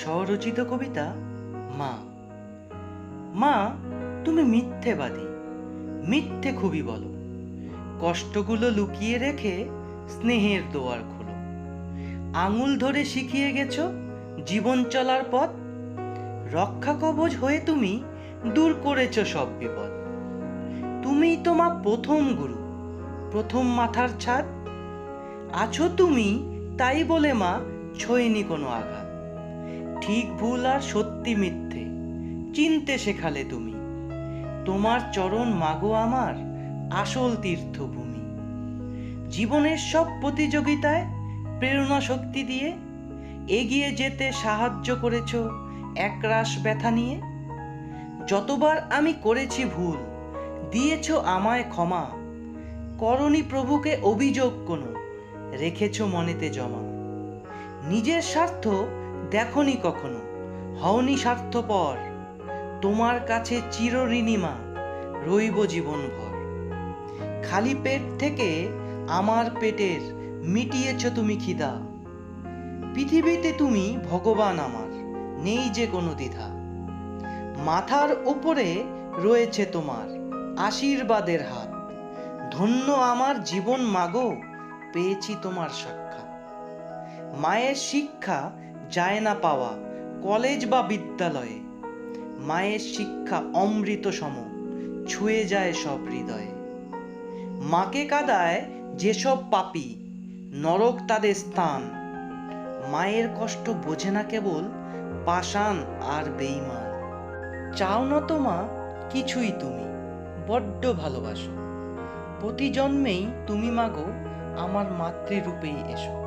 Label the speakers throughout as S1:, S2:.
S1: রচিত কবিতা মা। মা, তুমি মিথ্যেবাদী, মিথ্যে খুবই বলো। কষ্টগুলো লুকিয়ে রেখে স্নেহের দোয়ার খোলো। আঙুল ধরে শিখিয়ে গেছো, জীবন চলার পথ। রক্ষা কবচ হয়ে তুমি দূর করেছ সব বিপদ। তুমিই তোমার প্রথম গুরু, প্রথম মাথার ছাদ। আছো তুমি তাই বলে মা, ছোয়নি কোনো আঘাত। ঠিক ভুল আর সত্যি মিথ্যে। চিনতে শেখালে তুমি। তোমার চরণ মাগো আমার আসল তীর্থভূমি। জীবনের সব প্রতিযোগিতায় প্রেরণা শক্তি দিয়ে এগিয়ে যেতে সাহায্য করেছ একরাশ ব্যথা নিয়ে। যতবার আমি করেছি ভুল, দিয়েছ আমায় ক্ষমা। করণী প্রভুকে অভিযোগ কোনো, রেখেছ মনেতে জমা। নিজের স্বার্থ দেখনি কখনো? হওনি স্বার্থপর। তোমার কাছে চিরঋণী মা, রইব জীবনভর। খালি পেট থেকে আমার পেটের মিটিয়েছ তুমি খিদা। পৃথিবীতে তুমি ভগবান আমার, নেই যে কোনো দ্বিধা। মাথার ওপরে রয়েছে তোমার আশীর্বাদের হাত। ধন্য আমার জীবন মাগো, পেয়েছি তোমার সাক্ষাৎ। মায়ের শিক্ষা যায় না পাওয়া, কলেজ বা বিদ্যালয়ে। মায়ের শিক্ষা অমৃত সম, ছুঁয়ে যায় সব হৃদয়ে। মাকে কাদায় যেসব পাপি, নরক তাদের স্থান। মায়ের কষ্ট বোঝে না কেবল পাষাণ আর বেইমান। চাও না তো মা, কিছুই তুমি, বড্ড ভালোবাসো। প্রতি জন্মেই তুমি মাগো আমার মাতৃরূপেই এসো।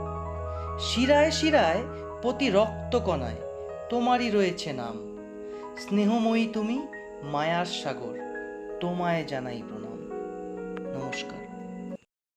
S1: শিরায় শিরায় প্রতি রক্তকণায় তোমারই রয়েছে নাম। স্নেহময়ী তুমি মায়ার সাগর তোমায় জানাই প্রণাম। নমস্কার।